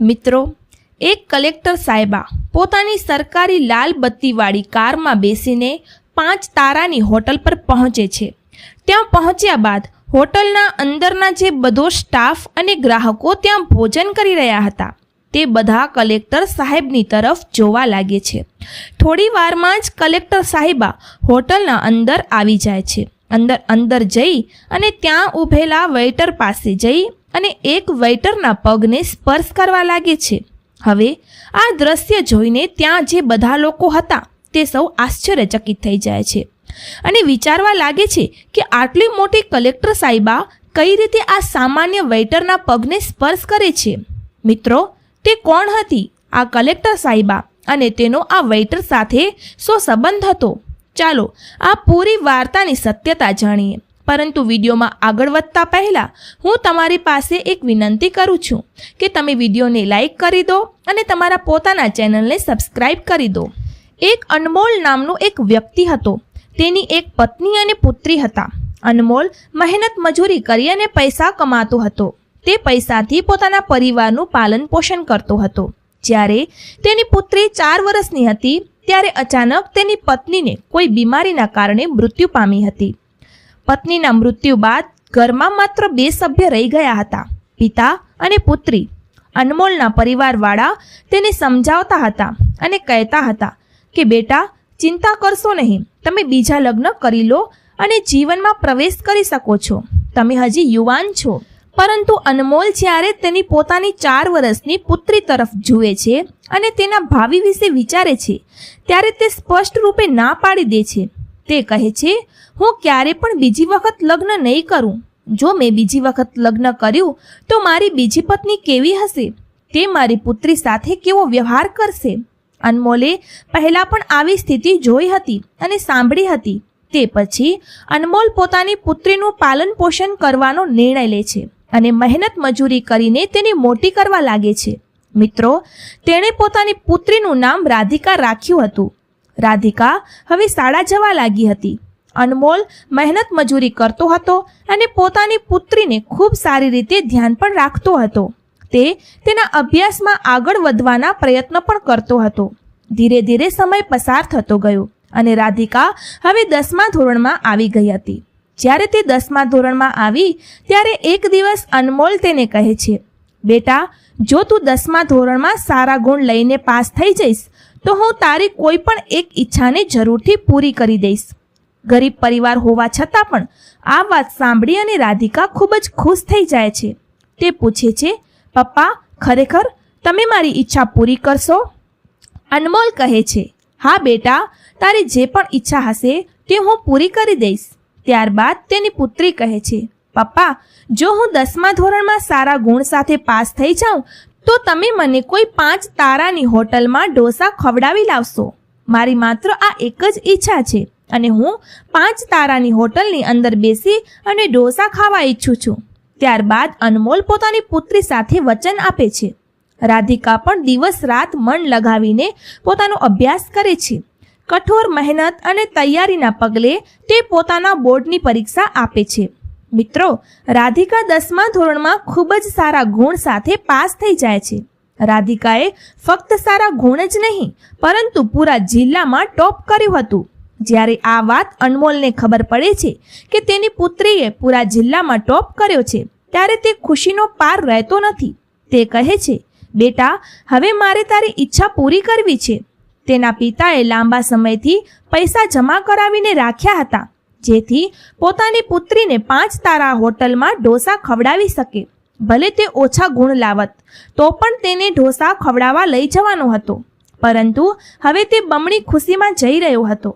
મિત્રો, એક કલેક્ટર સાહેબા પોતાની સરકારી લાલ બત્તીવાળી કારમાં બેસીને પાંચ તારાની હોટલ પર પહોંચે છે. ત્યાં પહોંચ્યા બાદ હોટલના અંદરના જે બધો સ્ટાફ અને ગ્રાહકો ત્યાં ભોજન કરી રહ્યા હતા, તે બધા કલેક્ટર સાહેબની તરફ જોવા લાગે છે. થોડી વારમાં જ કલેક્ટર સાહેબા હોટલના અંદર આવી જાય છે. અંદર અંદર જઈ અને ત્યાં ઊભેલા વેઇટર પાસે જઈ અને એક વેઇટરના પગને સ્પર્શ કરવા લાગે છે. હવે આ દ્રશ્ય જોઈને ત્યાં જે બધા લોકો હતા તે સૌ આશ્ચર્યચકિત થઈ જાય છે અને વિચારવા લાગે છે કે આટલી મોટી કલેક્ટર સાહેબા કઈ રીતે આ સામાન્ય વેઇટરના પગને સ્પર્શ કરે છે. મિત્રો, તે કોણ હતી? આ કલેક્ટર સાહેબા અને તેનો આ વેઇટર સાથે શો સંબંધ હતો? ચાલો આ પૂરી વાર્તાની સત્યતા જાણીએ. પરંતુ વિડીયોમાં આગળ વધતા પહેલાં હું તમારી પાસે એક વિનંતી કરું છું કે તમે વિડીયોને લાઈક કરી દો અને તમારા પોતાના ચેનલને સબસ્ક્રાઈબ કરી દો. એક અનમોલ નામનો એક વ્યક્તિ હતો. તેની એક પત્ની અને પુત્રી હતા. અનમોલ મહેનત મજૂરી કરી અને પૈસા કમાતો હતો. તે પૈસાથી પોતાના પરિવારનું પાલન પોષણ કરતો હતો. જ્યારે તેની પુત્રી ચાર વર્ષની હતી, ત્યારે અચાનક તેની પત્નીને કોઈ બીમારીના કારણે મૃત્યુ પામી હતી. પત્નીના મૃત્યુ બાદ ઘરમાં માત્ર બે સભ્ય રહી ગયા હતા, પિતા અને પુત્રી. અનમોલના પરિવારવાળા તેને સમજાવતા હતા અને કહેતા હતા કે, બેટા, ચિંતા કરશો નહીં. તમે બીજા લગ્ન કરી લો અને જીવનમાં પ્રવેશ કરી શકો છો. તમે હજી યુવાન છો. પરંતુ અનમોલ જ્યારે તેની પોતાની ચાર વર્ષની પુત્રી તરફ જુએ છે અને તેના ભાવિ વિશે વિચારે છે, ત્યારે તે સ્પષ્ટ રૂપે ના પાડી દે છે. તે કહે છે, હું ક્યારે પણ બીજી વખત લગ્ન નહીં કરું. જો મેં બીજી વખત લગ્ન કર્યું, તો મારી બીજી પત્ની કેવી હશે? તે મારી પુત્રી સાથે કેવો વ્યવહાર કરશે? અનમોલે પહેલાં પણ આવી સ્થિતિ જોઈ હતી અને સાંભળી હતી. તે પછી અનમોલ પોતાની પુત્રીનું પાલન પોષણ કરવાનો નિર્ણય લે છે અને મહેનત મજૂરી કરીને તેને મોટી કરવા લાગે છે. મિત્રો, તેણે પોતાની પુત્રીનું નામ રાધિકા રાખ્યું હતું. રાધિકા હવે શાળા જવા લાગી હતી. અનમોલ મહેનત મજૂરી કરતો હતો અને પોતાની પુત્રીને ખૂબ સારી રીતે ધ્યાન પણ રાખતો હતો. તે તેના અભ્યાસમાં આગળ વધવાના પ્રયત્ન પણ કરતો હતો. ધીરે ધીરે સમય પસાર થતો ગયો અને રાધિકા હવે દસમા ધોરણમાં આવી ગઈ હતી. જ્યારે તે દસમા ધોરણમાં આવી, ત્યારે એક દિવસ અનમોલ તેને કહે છે, બેટા, જો તું દસમા ધોરણમાં સારા ગુણ લઈને પાસ થઈ જઈશ તો હું તારી કોઈ પણ એક ઈચ્છાને જરૂરથી પૂરી કરી દઈશ. ગરીબ પરિવાર હોવા છતાં પણ આ વાત સાંભળી અને રાધિકા ખૂબ જ ખુશ થઈ જાય છે. તે પૂછે છે, પપ્પા, ખરેખર તમે મારી ઈચ્છા પૂરી કરશો? અનમોલ કહે છે, હા બેટા, તારી જે પણ ઈચ્છા હશે તે હું પૂરી કરી દઈશ. ત્યારબાદ તેની પુત્રી કહે છે, પપ્પા, જો હું દસમા ધોરણમાં સારા ગુણ સાથે પાસ થઈ જાઉં તો તમે મને કોઈ પાંચ તારાની હોટલમાં ઢોસા ખવડાવી લાવશો. મારી માત્ર આ એક જ ઈચ્છા છે અને હું પાંચ તારાની હોટલની અંદર બેસી અને ઢોસા ખાવા ઈચ્છું છું. ત્યારબાદ અનમોલ પોતાની પુત્રી સાથે વચન આપે છે. રાધિકા પણ દિવસ રાત મન લગાવીને પોતાનો અભ્યાસ કરે છે. કઠોર મહેનત અને તૈયારીના પગલે તે પોતાના બોર્ડની પરીક્ષા આપે છે. મિત્રો, રાધિકા દસમા ધોરણમાં ખૂબ જ સારા ગુણ સાથે પાસ થઈ જાય છે. રાધિકાએ ફક્ત સારા ગુણ જ નહીં, પરંતુ પૂરા જિલ્લામાં ટોપ કર્યું હતું. જ્યારે આ વાત અનમોલને ખબર પડે છે કે તેની પુત્રીએ પૂરા જિલ્લામાં ટોપ કર્યો છે, ત્યારે તે ખુશીનો પાર રહેતો નથી. તે કહે છે, બેટા, હવે મારે તારી ઈચ્છા પૂરી કરવી છે. તેના પિતાએ લાંબા સમયથી પૈસા જમા કરાવીને રાખ્યા હતા. જેથી પોતાની પુત્રીને પાંચ તારા હોટલમાં ઢોસા ખવડાવી શકે. ભલે તે ઓછા ગુણ લાવત, તો પણ તેને ઢોસા ખવડાવવા લઈ જવાનો હતો. પરંતુ હવે તે બમણી ખુશીમાં જઈ રહ્યો હતો.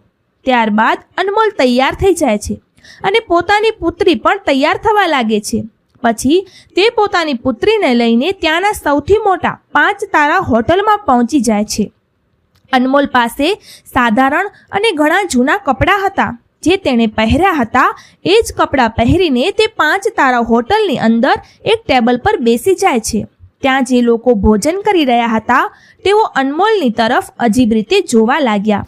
ત્યારબાદ અનમોલ તૈયાર થઈ જાય છે અને પોતાની પુત્રી પણ તૈયાર થવા લાગે છે. પછી તે પોતાની પુત્રીને લઈને ત્યાંના સૌથી મોટા પાંચ તારા હોટલમાં પહોંચી જાય છે. અનમોલ પાસે સાધારણ અને ઘણા જૂના કપડાં હતા. જે તેણે પહેર્યા હતા, એ જ કપડાં પહેરીને તે પાંચ તારા હોટલની અંદર એક ટેબલ પર બેસી જાય છે. ત્યાં જે લોકો ભોજન કરી રહ્યા હતા, તેઓ અનમોલની તરફ અજીબ રીતે જોવા લાગ્યા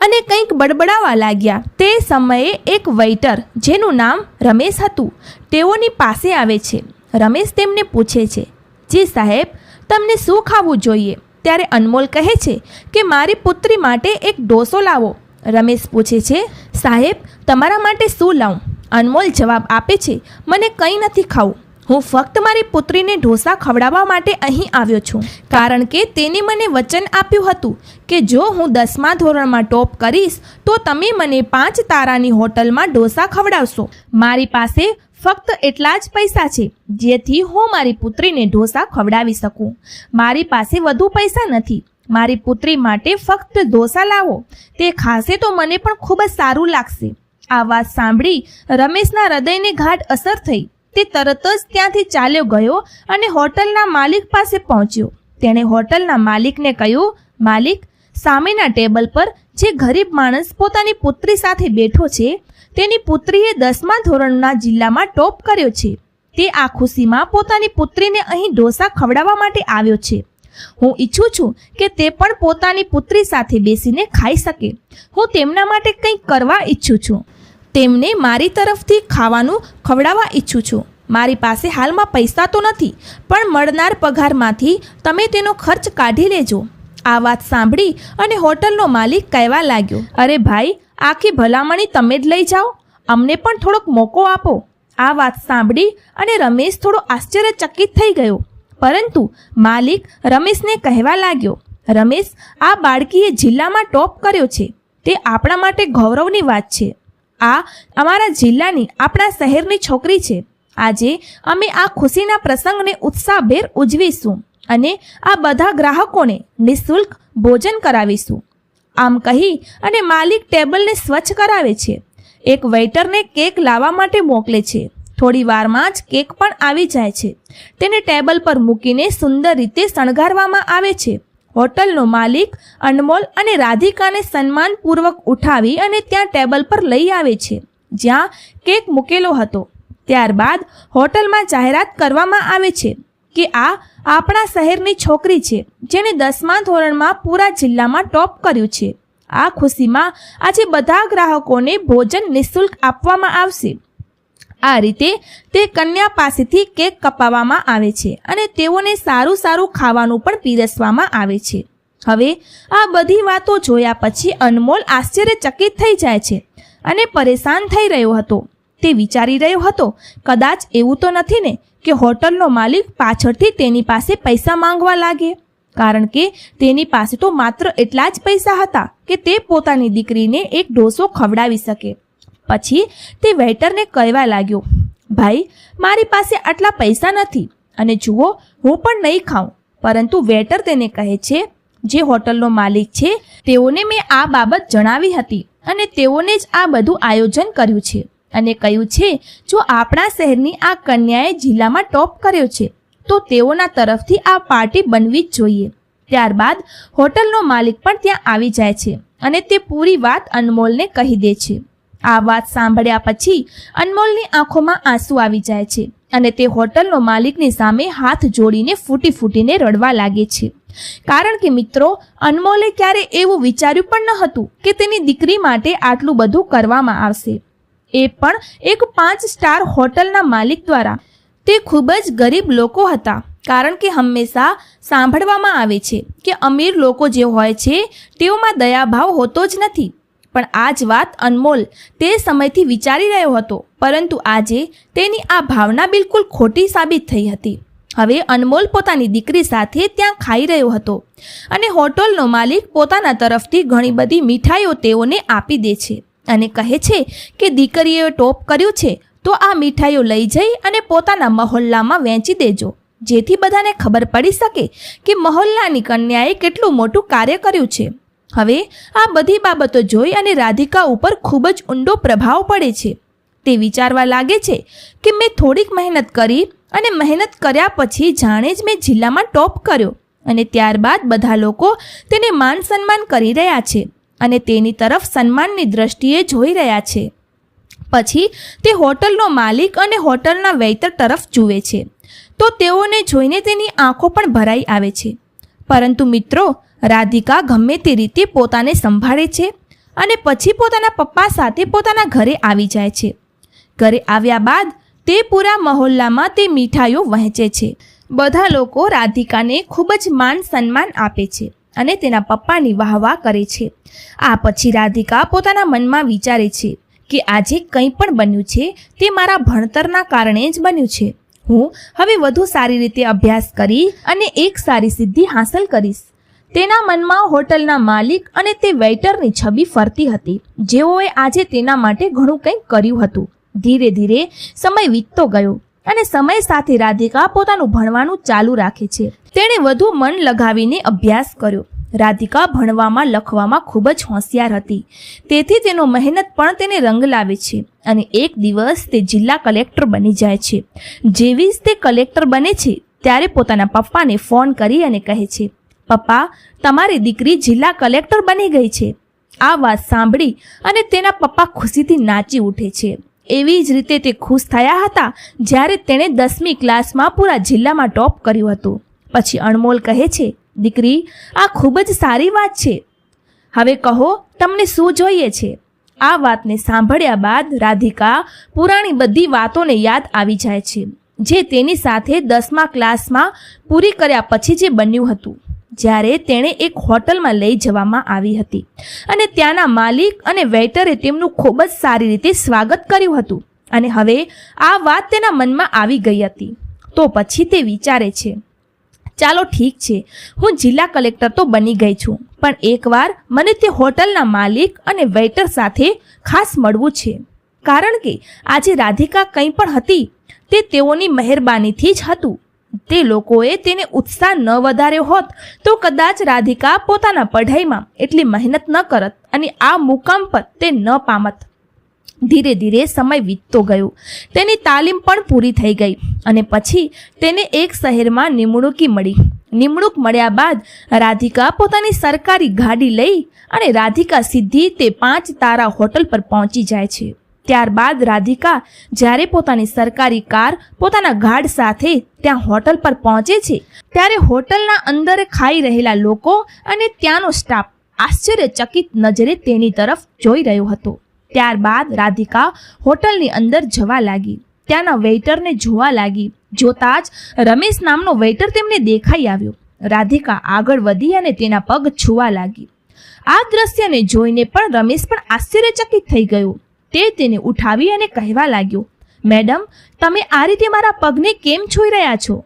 અને કંઈક બડબડાવા લાગ્યા. તે સમયે એક વેઇટર, જેનું નામ રમેશ હતું, તેઓની પાસે આવે છે. રમેશ તેમને પૂછે છે, જી સાહેબ, તમને શું ખાવું જોઈએ? ત્યારે અનમોલ કહે છે કે, મારી પુત્રી માટે એક ડોસો લાવો. રમેશ પૂછે છે, સાહેબ, તમારા માટે શું લાવું? અનમોલ જવાબ આપે છે, મને કંઈ નથી ખાવું. હું ફક્ત મારી પુત્રીને ઢોસા ખવડાવવા માટે અહીં આવ્યો છું. કારણ કે તેને મને વચન આપ્યું હતું કે જો હું દસમા ધોરણમાં ટોપ કરીશ, તો તમે મને પાંચ તારાની હોટલમાં ઢોસા ખવડાવશો. મારી પાસે ફક્ત એટલા જ પૈસા છે, જેથી હું મારી પુત્રીને ઢોસા ખવડાવી શકું. મારી પાસે વધુ પૈસા નથી. મારી પુત્રી માટે ફક્ત ઢોસા લાવો. તે ખાશે તો મને પણ ખૂબ જ સારું લાગશે. આ વાત સાંભળી રમેશના હૃદયને ગાઢ અસર થઈ. તે તરત જ ત્યાંથી ચાલ્યો ગયો અને હોટલના માલિક પાસે પહોંચ્યો. તેણે હોટલના માલિકને કહ્યું, માલિક, સામેના ટેબલ પર જે ગરીબ માણસ પોતાની પુત્રી સાથે બેઠો છે, તેની પુત્રીએ દસમા ધોરણના જિલ્લામાં ટોપ કર્યો છે. તે આ ખુશીમાં પોતાની પુત્રીને અહીં ઢોસા ખવડાવવા માટે આવ્યો છે. હું ઈચ્છું છું કે તે પણ પોતાની પુત્રી સાથે બેસીને ખાઈ શકે. હું તેમના માટે કંઈક કરવા ઈચ્છું છું. તેમને મારી તરફથી ખાવાનું ખવડાવવા ઈચ્છું છું. મારી પાસે હાલમાં પૈસા તો નથી, પણ મળનાર પગારમાંથી તમે તેનો ખર્ચ કાઢી લેજો. આ વાત સાંભળી અને હોટલનો માલિક કહેવા લાગ્યો, અરે ભાઈ, આખી ભલામણી તમે જ લઈ જાઓ. અમને પણ થોડોક મોકો આપો. આ વાત સાંભળી અને રમેશ થોડો આશ્ચર્યચકિત થઈ ગયો. પરંતુ માલિક રમેશને કહેવા લાગ્યો, રમેશ, આ બાળકીએ જિલ્લામાં ટોપ કર્યો છે. તે આપણા માટે ગૌરવની વાત છે. આ અમારા જિલ્લાની આપણા શહેરની છોકરી છે. આજે અમે આ ખુશીના પ્રસંગને ઉત્સાહભેર ઉજવીશું અને આ બધા ગ્રાહકોને નિઃશુલ્ક ભોજન કરાવીશું. આમ કહી અને માલિક ટેબલને સ્વચ્છ કરાવે છે. એક વેઇટરને કેક લાવવા માટે મોકલે છે. થોડી વારમાં જ કેક પણ આવી જાય છે. તેને ટેબલ પર મૂકીને સુંદર રીતે શણગારવામાં આવે છે. હોટલનો માલિક અનમોલ અને રાધિકાને સન્માનપૂર્વક ઉઠાવી અને ત્યાં ટેબલ પર લઈ આવે છે, જ્યાં કેક મૂકેલો હતો. ત્યારબાદ હોટલમાં જાહેરાત કરવામાં આવે છે કે આ આપણા શહેરની છોકરી છે, જેણે દસમા ધોરણમાં પૂરા જિલ્લામાં ટોપ કર્યું છે. આ ખુશીમાં આજે બધા ગ્રાહકોને ભોજન નિઃશુલ્ક આપવામાં આવશે. આ રીતે તે કન્યા પાસેથી કેક કપાવવામાં આવે છે અને તેઓને સારું સારું ખાવાનું પણ પીરસવામાં આવે છે. હવે આ બધી વાતો જોયા પછી અનમોલ આશ્ચર્યચકિત થઈ જાય છે અને પરેશાન થઈ રહ્યો હતો. તે વિચારી રહ્યો હતો, કદાચ એવું તો નથી ને કે હોટલનો માલિક પાછળથી તેની પાસે પૈસા માંગવા લાગે? કારણ કે તેની પાસે તો માત્ર એટલા જ પૈસા હતા કે તે પોતાની દીકરીને એક ઢોસો ખવડાવી શકે. પછી તે વેઇટરને કહેવા લાગ્યો, ભાઈ, મારી પાસે આટલા પૈસા નથી અને જુઓ, હું પણ નહીં ખાઉં. પરંતુ વેટર તેને કહે છે, જે હોટલનો માલિક છે, તેઓને મેં આ બાબત જણાવી હતી અને તેઓને જ આ બધું આયોજન કર્યું છે અને કહ્યું છે, જો આપણા શહેરની આ કન્યાએ જિલ્લામાં ટોપ કર્યો છે, તો તેઓના તરફથી આ પાર્ટી બનવી જ જોઈએ. ત્યારબાદ હોટલનો માલિક પણ ત્યાં આવી જાય છે અને તે પૂરી વાત અનમોલને કહી દે છે. આ વાત સાંભળ્યા પછી અનમોલની આંખોમાં આંસુ આવી જાય છે અને તે હોટલનો માલિકની સામે હાથ જોડીને ફૂટી ફૂટીને રડવા લાગે છે. કારણ કે મિત્રો, અનમોલે ક્યારે એવું વિચાર્યું પણ ન હતું કે તેની દીકરી માટે આટલું બધું કરવામાં આવશે. એ પણ એક પાંચ સ્ટાર હોટલના માલિક દ્વારા. તે ખૂબ જ ગરીબ લોકો હતા, કારણ કે હંમેશા સાંભળવામાં આવે છે કે અમીર લોકો જે હોય છે, તેઓમાં દયાભાવ હોતો જ નથી. પણ આ જ વાત અનમોલ તે સમયથી વિચારી રહ્યો હતો, પરંતુ આજે તેની આ ભાવના બિલકુલ ખોટી સાબિત થઈ હતી. હવે અનમોલ પોતાની દીકરી સાથે ત્યાં ખાઈ રહ્યો હતો અને હોટલનો માલિક પોતાના તરફથી ઘણી બધી મીઠાઈઓ તેઓને આપી દે છે અને કહે છે કે દીકરીએ ટોપ કર્યું છે, તો આ મીઠાઈઓ લઈ જઈ અને પોતાના મહોલ્લામાં વહેંચી દેજો. જેથી બધાને ખબર પડી શકે કે મહોલ્લાની કન્યાએ કેટલું મોટું કાર્ય કર્યું છે. હવે આ બધી બાબતો જોઈ અને રાધિકા ઉપર ખૂબ જ ઊંડો પ્રભાવ પડે છે. તે વિચારવા લાગે છે કે મેં થોડીક મહેનત કરી અને મહેનત કર્યા પછી જાણે જ મેં જિલ્લામાં ટોપ કર્યો અને ત્યારબાદ બધા લોકો તેને માન સન્માન કરી રહ્યા છે અને તેની તરફ સન્માનની દ્રષ્ટિએ જોઈ રહ્યા છે. પછી તે હોટલનો માલિક અને હોટલના વૈતર તરફ જુએ છે. તો તેઓને જોઈને તેની આંખો પણ ભરાઈ આવે છે. પરંતુ મિત્રો રાધિકા ગમે તે રીતે પોતાને સંભાળે છે અને પછી પોતાના પપ્પા સાથે પોતાના ઘરે આવી જાય છે. ઘરે આવ્યા બાદ તે પૂરા મહોલ્લામાં તે મીઠાઈઓ વહેંચે છે. બધા લોકો રાધિકાને ખૂબ જ માન સન્માન આપે છે અને તેના પપ્પાની વાહવાહ કરે છે. આ પછી રાધિકા પોતાના મનમાં વિચારે છે કે આજે કંઈ પણ બન્યું છે તે મારા ભણતરના કારણે જ બન્યું છે. હું હવે વધુ સારી રીતે અભ્યાસ કરી અને એક સારી સિદ્ધિ હાંસલ કરીશ. તેના મનમાં હોટલના માલિક અને તે વેઇટરની છબી ફરતી હતી. જેઓએ આજે તેના માટે ઘણું કંઈક કર્યું હતું. ધીરે ધીરે સમય વીતતો ગયો અને સમય સાથે રાધિકા પોતાનું ભણવાનું ચાલુ રાખે છે. તેણે વધુ મન લગાવીને અભ્યાસ કર્યો. રાધિકા ભણવામાં, લખવામાં ખૂબ જ હોશિયાર હતી. તેથી તેનો મહેનત પણ તેને રંગ લાવે છે અને એક દિવસ તે જિલ્લા કલેક્ટર બની જાય છે. જેવી જ તે કલેક્ટર બને છે, ત્યારે પોતાના પપ્પાને ફોન કરી અને કહે છે પપ્પા, તમારી દીકરી જિલ્લા કલેક્ટર બની ગઈ છે. આ વાત સાંભળી અને તેના પપ્પા ખુશીથી નાચી ઉઠે છે. એવી જ રીતે તે ખુશ થયા હતા જ્યારે તેણે દસમી ક્લાસમાં પૂરા જિલ્લામાં ટોપ કર્યું હતું. પછી અણમોલ કહે છે, દીકરી, આ ખૂબ જ સારી વાત છે. હવે કહો, તમને શું જોઈએ છે? આ વાતને સાંભળ્યા બાદ રાધિકા પુરાણી બધી વાતોને યાદ આવી જાય છે. જે તેની સાથે દસમા ક્લાસમાં પૂરી કર્યા પછી જે બન્યું હતું. જ્યારે તેણે એક હોટલમાં લઈ જવામાં આવી હતી. અને ત્યાંના માલિક અને વેઇટરે તેમનું ખૂબ જ સારી રીતે સ્વાગત કર્યું હતું. અને હવે આ વાત તેના મનમાં આવી ગઈ હતી. તો પછી તે વિચારે છે, ચાલો ઠીક છે, હું જિલ્લા કલેક્ટર તો બની ગઈ છું, પણ એકવાર મને તે હોટલના માલિક અને વેઇટર સાથે ખાસ મળવું છે. કારણ કે આજે રાધિકા કંઈ પણ હતી, તે તેઓની મહેરબાનીથી જ હતું. તે લોકોએ તેને ઉત્સાહ ન વધાર્યો હોત તો કદાચ રાધિકા પોતાના પઢાઈમાં એટલી મહેનત ન કરત અને આ મુકામ પર તે ન પામત. ધીરે ધીરે સમય વીતતો ગયો. તેની તાલીમ પણ પૂરી થઈ ગઈ અને પછી તેને એક શહેરમાં નિમણૂકી મળી. નિમણૂક મળ્યા બાદ રાધિકા પોતાની સરકારી ગાડી લઈ અને રાધિકા સીધી તે પાંચ તારા હોટલ પર પહોંચી જાય છે. ત્યારબાદ રાધિકા જ્યારે પોતાની સરકારી કાર પોતાના ગાર્ડ સાથે ત્યાં હોટલ પર પહોંચે છે, ત્યારે હોટલના અંદર ખાઈ રહેલા લોકો અને ત્યાંનો સ્ટાફ આશ્ચર્યચકિત નજરે તેની તરફ જોઈ રહ્યો હતો. ત્યારબાદ રાધિકા હોટલની અંદર જવા લાગી. ત્યાંના વેઇટરને જોવા લાગી. જોતા જ રમેશ નામનો વેઇટર તેમને દેખાઈ આવ્યો. રાધિકા આગળ વધી અને તેના પગ છૂવા લાગી. આ દ્રશ્યને જોઈને પણ રમેશ પણ આશ્ચર્યચકિત થઈ ગયો. તે તેને ઉઠાવી અને કહેવા લાગ્યો, મેડમ, તમે આ રીતે મારા પગને કેમ છોઈ રહ્યા છો?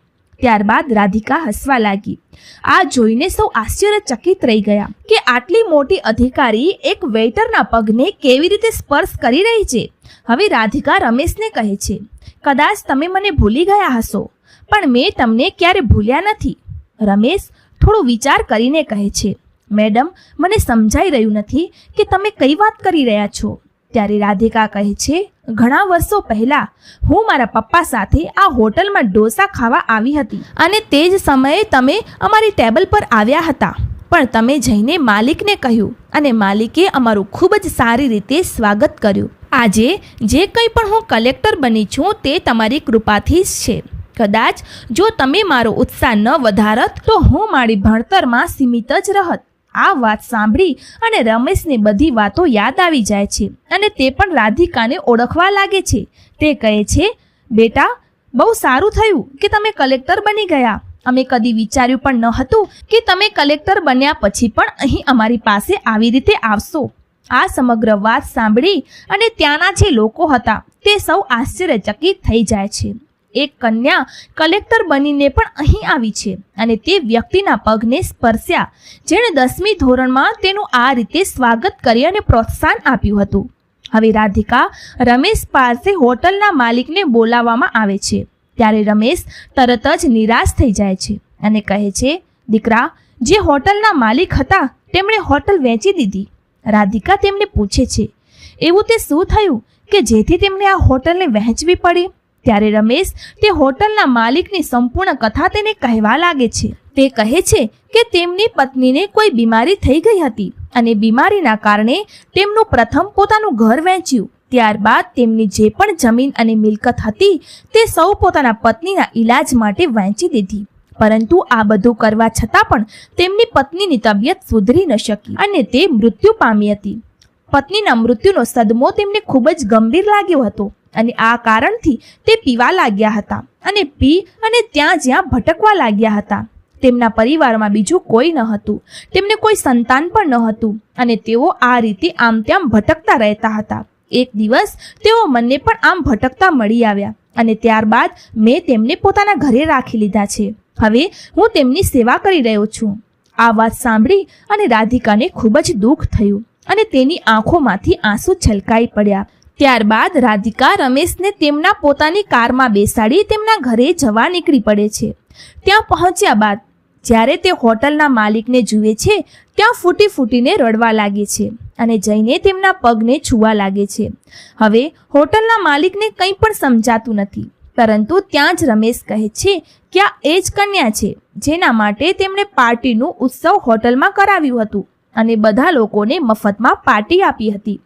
ત્યારબાદ રાધિકા હસવા લાગી. આ જોઈને સૌ આશ્ચર્યચકિત રહી ગયા કે આટલી મોટી અધિકારી એક વેઇટરના પગને કેવી રીતે સ્પર્શ કરી રહી છે? હવે રાધિકા રમેશને કહે છે, કદાચ તમે મને ભૂલી ગયા હશો, પણ મેં તમને ક્યારે ભૂલ્યા નથી. રમેશ થોડો વિચાર કરીને કહે છે, મેડમ, મને સમજાઈ રહ્યું નથી કે તમે કઈ વાત કરી રહ્યા છો. ત્યારે રાધિકા કહે છે, ઘણા વર્ષો પહેલા હું મારા પપ્પા સાથે આ હોટલમાં ડોસા ખાવા આવી હતી. અને તે જ સમયે તમે અમારી ટેબલ પર આવ્યા હતા. પણ તમે જઈને માલિકને કહ્યું અને માલિકે અમારું ખૂબ જ સારી રીતે સ્વાગત કર્યું. આજે જે કંઈ પણ હું કલેક્ટર બની છું તે તમારી કૃપાથી જ છે. કદાચ જો તમે મારો ઉત્સાહ ન વધારત તો હું મારી ભણતરમાં સીમિત જ રહત. આ વાત સાંભળી અને રમેશને બધી વાતો યાદ આવી જાય છે અને તે પણ રાધિકાને ઓળખવા લાગે છે. તે કહે છે, બેટા, બહુ સારું થયું કે તમે કલેક્ટર બની ગયા. અમે કદી વિચાર્યું પણ ન હતું કે તમે કલેક્ટર બન્યા પછી પણ અહીં અમારી પાસે આવી રીતે આવશો. આ સમગ્ર વાત સાંભળી અને ત્યાંના જે લોકો હતા તે સૌ આશ્ચર્યચકિત થઈ જાય છે. એક કન્યા કલેક્ટર બનીને પણ અહીં આવી છે અને તે વ્યક્તિના પગને સ્પર્શ્યા. જેણે દસમી ધોરણમાં તેનું આ રીતે સ્વાગત કરી અને પ્રોત્સાહન આપ્યું હતું. હવે રાધિકા, રમેશ પાસે હોટલના માલિકને બોલાવવામાં આવે છે. ત્યારે રમેશ તરત જ નિરાશ થઈ જાય છે અને કહે છે, દીકરા, જે હોટલના માલિક હતા, તેમણે હોટલ વેચી દીધી. રાધિકા તેમને પૂછે છે, એવું તે શું થયું કે જેથી તેમને આ હોટલને વહેંચવી પડી? ત્યારે રમેશ તે હોટલના માલિકની સંપૂર્ણ કથા તેને કહેવા લાગે છે. તે કહે છે કે તેમની પત્નીને કોઈ બીમારી થઈ ગઈ હતી અને બીમારીના કારણે તેમનું પ્રથમ પોતાનું ઘર વેચ્યું ત્યારબાદ તેમની જે પણ જમીન અને મિલકત હતી તે સૌ પોતાના પત્નીના ઈલાજ માટે વહેંચી દીધી. પરંતુ આ બધું કરવા છતાં પણ તેમની પત્નીની તબિયત સુધરી ન શકી અને તે મૃત્યુ પામી હતી. પત્નીના મૃત્યુનો સદમો તેમને ખૂબ જ ગંભીર લાગ્યો હતો. અને આ કારણથી તે પીવા લાગ્યા હતા અને પી અને ત્યાં જ્યાં ભટકવા લાગ્યા હતા. તેમના પરિવારમાં બીજું કોઈ ન હતું. તેમને કોઈ સંતાન પણ ન હતું અને તેઓ આ રીતે આમ તેમ ભટકતા રહેતા હતા. એક દિવસ તેઓ મને પણ આમ ભટકતા મળી આવ્યા અને ત્યારબાદ મેં તેમને પોતાના ઘરે રાખી લીધા છે. હવે હું તેમની સેવા કરી રહ્યો છું. આ વાત સાંભળી અને રાધિકાને ખૂબ જ દુઃખ થયું અને તેની આંખોમાંથી આંસુ છલકાઈ પડ્યા. ત્યારબાદ રાધિકા રમેશને તેમના પોતાની કારમાં બેસાડી તેમના ઘરે જવા નીકળી પડે છે. ત્યાં પહોંચ્યા બાદ, જ્યારે તે હોટલના માલિકને જુએ છે, ત્યાં ફૂટી ફૂટીને રડવા લાગે છે અને જઈને તેમના પગને છૂવા લાગે છે. હવે હોટલના માલિકને કંઈ પણ સમજાતું નથી, પરંતુ ત્યાં જ રમેશ કહે છે કે આ એ જ કન્યા છે, જેના માટે તેમણે પાર્ટીનું ઉત્સવ હોટલમાં કરાવ્યું હતું અને બધા લોકોને મફતમાં પાર્ટી આપી હતી.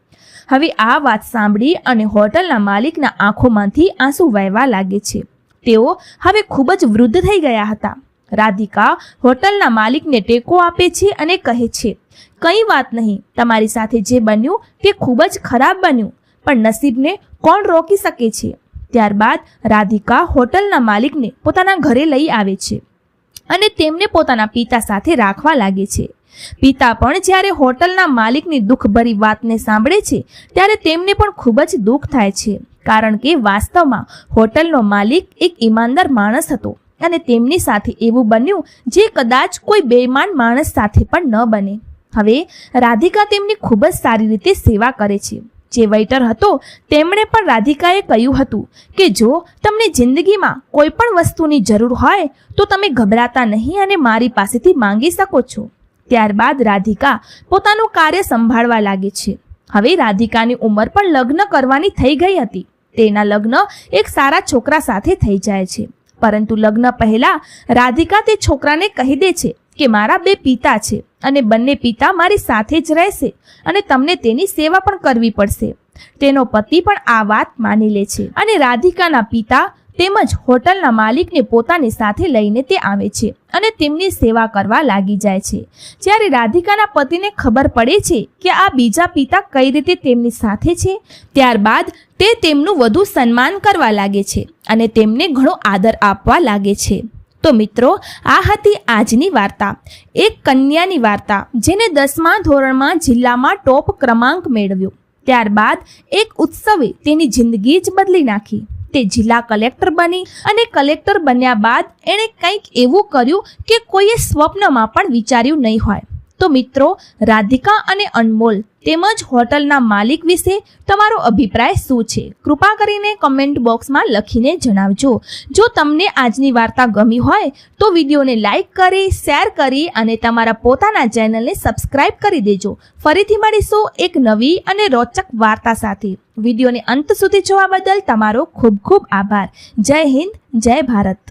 હવે આ વાત સાંભળી અને હોટલના માલિકના આંખોમાંથી આંસુ વહેવા લાગે છે. તેઓ હવે ખૂબ જ વૃદ્ધ થઈ ગયા હતા. રાધિકા હોટલના માલિકને ટેકો આપે છે અને કહે છે, કંઈ વાત નહીં, તમારી સાથે જે બન્યું તે ખૂબ જ ખરાબ બન્યું, પણ નસીબને કોણ રોકી શકે છે? ત્યારબાદ રાધિકા હોટલના માલિકને પોતાના ઘરે લઈ આવે છે અને તેમને પોતાના પિતા સાથે રાખવા લાગે છે. પિતા પણ જ્યારે હોટલના માલિકની દુઃખભરી વાતને સાંભળે છે, ત્યારે તેમને પણ ખૂબ જ દુઃખ થાય છે. કારણ કે વાસ્તવમાં હોટલનો માલિક એક ઈમાનદાર માણસ હતો અને તેમની સાથે એવું બન્યું જે કદાચ કોઈ બેઈમાન માણસ સાથે પણ ન બને. હવે રાધિકા તેમની ખૂબ જ સારી રીતે સેવા કરે છે. જે વેઇટર હતો, તેમણે પણ રાધિકાએ કહ્યું હતું કે જો તમને જિંદગીમાં કોઈ પણ વસ્તુની જરૂર હોય, તો તમે ગભરાતા નહીં અને મારી પાસેથી માંગી શકો છો. ત્યારબાદ રાધિકા પોતાનું કાર્ય સંભાળવા લાગે છે. હવે રાધિકાની ઉંમર પણ લગ્ન કરવાની થઈ ગઈ હતી. તેના લગ્ન એક સારા છોકરા સાથે થઈ જાય છે. પરંતુ લગ્ન પહેલા રાધિકા તે છોકરાને કહી દે છે કે મારા બે પિતા છે અને બંને પિતા મારી સાથે જ રહેશે અને તમને તેની સેવા પણ કરવી પડશે. તેનો પતિ પણ આ વાત માની લે છે અને રાધિકાના પિતા તેમજ હોટલના માલિકને પોતાની સાથે લઈને તે આવે છે અને તેમની સેવા કરવા લાગી જાય છે. જ્યારે રાધિકાના પતિને ખબર પડે છે કે આ બીજા પિતા કઈ રીતે તેમની સાથે છે, ત્યારબાદ તે તેમનું વધુ સન્માન કરવા લાગે છે અને તેમને ઘણો આદર આપવા લાગે છે. તો મિત્રો, આ હતી આજની વાર્તા. એક કન્યાની વાર્તા, જેને દસમા ધોરણમાં જિલ્લામાં ટોપ ક્રમાંક મેળવ્યો. ત્યારબાદ એક ઉત્સવે તેની જિંદગી જ બદલી નાખી. તે જિલ્લા કલેક્ટર બની અને કલેક્ટર બન્યા બાદ એણે કંઈક એવું કર્યું કે કોઈએ સ્વપ્નમાં પણ વિચાર્યું નહીં હોય. તો મિત્રો, રાધિકા અને અનમોલ તેમજ હોટલના માલિક વિશે તમારો અભિપ્રાય શું છે? કૃપા કરીને કમેન્ટ બોક્સમાં લખીને જણાવજો. જો તમને આજની વાર્તા ગમી હોય, તો વિડીયોને લાઈક કરી શેર કરી અને તમારા પોતાના ચેનલને સબસ્ક્રાઇબ કરી દેજો. ફરીથી મળીશું એક નવી અને રોચક વાર્તા સાથે. વિડીયોને અંત સુધી જોવા બદલ તમારો ખૂબ ખૂબ આભાર. જય હિન્દ, જય ભારત.